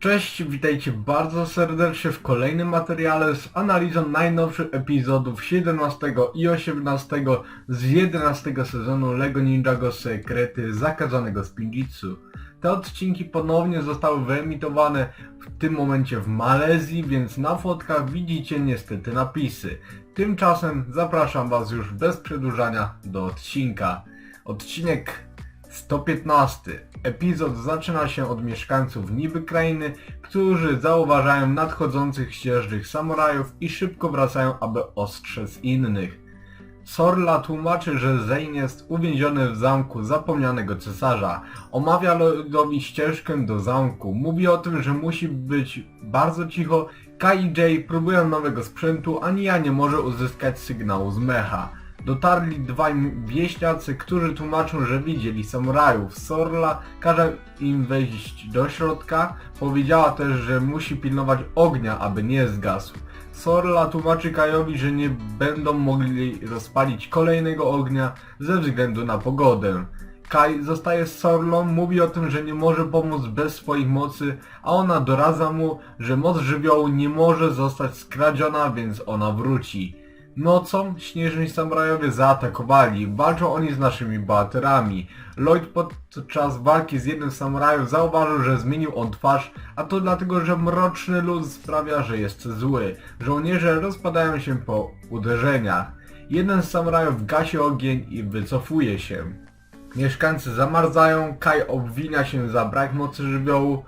Cześć, witajcie bardzo serdecznie w kolejnym materiale z analizą najnowszych epizodów 17 i 18 z 11 sezonu LEGO Ninjago Sekrety Zakazanego Spinjitzu. Te odcinki ponownie zostały wyemitowane w tym momencie w Malezji, więc na fotkach widzicie niestety napisy. Tymczasem zapraszam Was już bez przedłużania do odcinka. Odcinek 115. Epizod zaczyna się od mieszkańców niby krainy, którzy zauważają nadchodzących ścieżnych samurajów i szybko wracają, aby ostrzec innych. Sorla tłumaczy, że Zane jest uwięziony w zamku zapomnianego cesarza. Omawia Lloydowi ścieżkę do zamku. Mówi o tym, że musi być bardzo cicho. Kai i Jay próbują nowego sprzętu, a Nia nie może uzyskać sygnału z mecha. Dotarli dwaj wieśniacy, którzy tłumaczą, że widzieli samurajów. Sorla każe im wejść do środka. Powiedziała też, że musi pilnować ognia, aby nie zgasł. Sorla tłumaczy Kajowi, że nie będą mogli rozpalić kolejnego ognia ze względu na pogodę. Kai zostaje z Sorlą, mówi o tym, że nie może pomóc bez swoich mocy, a ona doradza mu, że moc żywiołu nie może zostać skradziona, więc ona wróci. Nocą śnieżni samurajowie zaatakowali, walczą oni z naszymi bohaterami. Lloyd podczas walki z jednym z samurajów zauważył, że zmienił on twarz, a to dlatego, że mroczny luz sprawia, że jest zły. Żołnierze rozpadają się po uderzeniach. Jeden z samurajów gasi ogień i wycofuje się. Mieszkańcy zamarzają, Kai obwinia się za brak mocy żywiołu,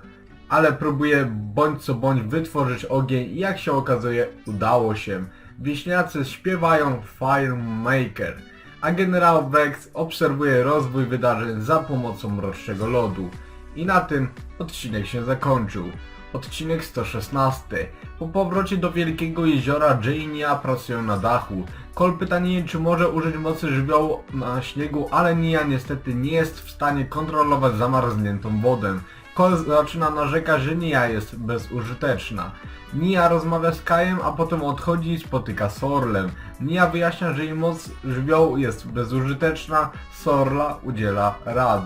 ale próbuje bądź co bądź wytworzyć ogień i jak się okazuje udało się. Wieśniacy śpiewają Firemaker, a generał Vex obserwuje rozwój wydarzeń za pomocą mrocznego lodu. I na tym odcinek się zakończył. Odcinek 116. Po powrocie do Wielkiego Jeziora Jania pracują na dachu. Cole pyta Nię, czy może użyć mocy żywiołu na śniegu, ale Nia niestety nie jest w stanie kontrolować zamarzniętą wodę. Cole zaczyna narzekać, że Nia jest bezużyteczna. Nia rozmawia z Kajem, a potem odchodzi i spotyka Sorlem. Nia wyjaśnia, że jej moc żywiołu jest bezużyteczna, Sorla udziela rad.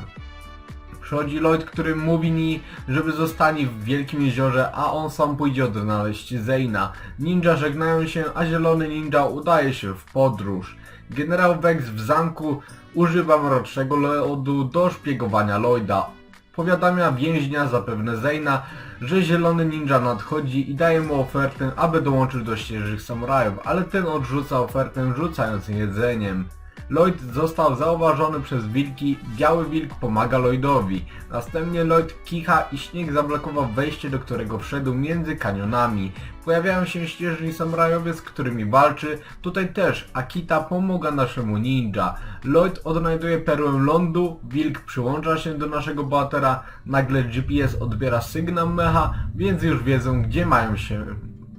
Przychodzi Lloyd, który mówi Ni, żeby zostali w Wielkim Jeziorze, a on sam pójdzie odnaleźć Zeyna. Ninja żegnają się, a zielony ninja udaje się w podróż. Generał Vex w zamku używa mrocznego lodu do szpiegowania Lloyda. Powiadamia więźnia, zapewne Zeyna, że zielony ninja nadchodzi i daje mu ofertę, aby dołączył do ścieżnych samurajów, ale ten odrzuca ofertę rzucając jedzeniem. Lloyd został zauważony przez wilki, biały wilk pomaga Lloydowi. Następnie Lloyd kicha i śnieg zablokował wejście, do którego wszedł między kanionami. Pojawiają się ścieżni samurajowie, z którymi walczy. Tutaj też Akita pomaga naszemu ninja. Lloyd odnajduje perłę lądu, wilk przyłącza się do naszego bohatera, nagle GPS odbiera sygnał mecha, więc już wiedzą gdzie mają się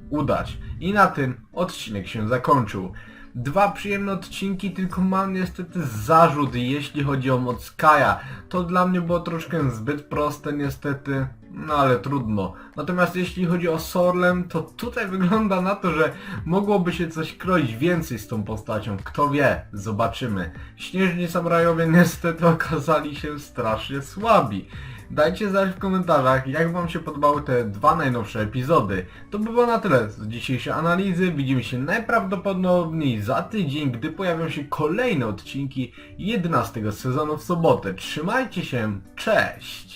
udać. I na tym odcinek się zakończył. Dwa przyjemne odcinki, tylko mam niestety zarzut, jeśli chodzi o moc Kaja. To dla mnie było troszkę zbyt proste niestety, no ale trudno. Natomiast jeśli chodzi o Sorlem, to tutaj wygląda na to, że mogłoby się coś kroić więcej z tą postacią. Kto wie, zobaczymy. Śnieżni samurajowie niestety okazali się strasznie słabi. Dajcie znać w komentarzach, jak wam się podobały te dwa najnowsze epizody. To by było na tyle z dzisiejszej analizy. Widzimy się najprawdopodobniej za tydzień, gdy pojawią się kolejne odcinki 11 sezonu w sobotę. Trzymajcie się, cześć!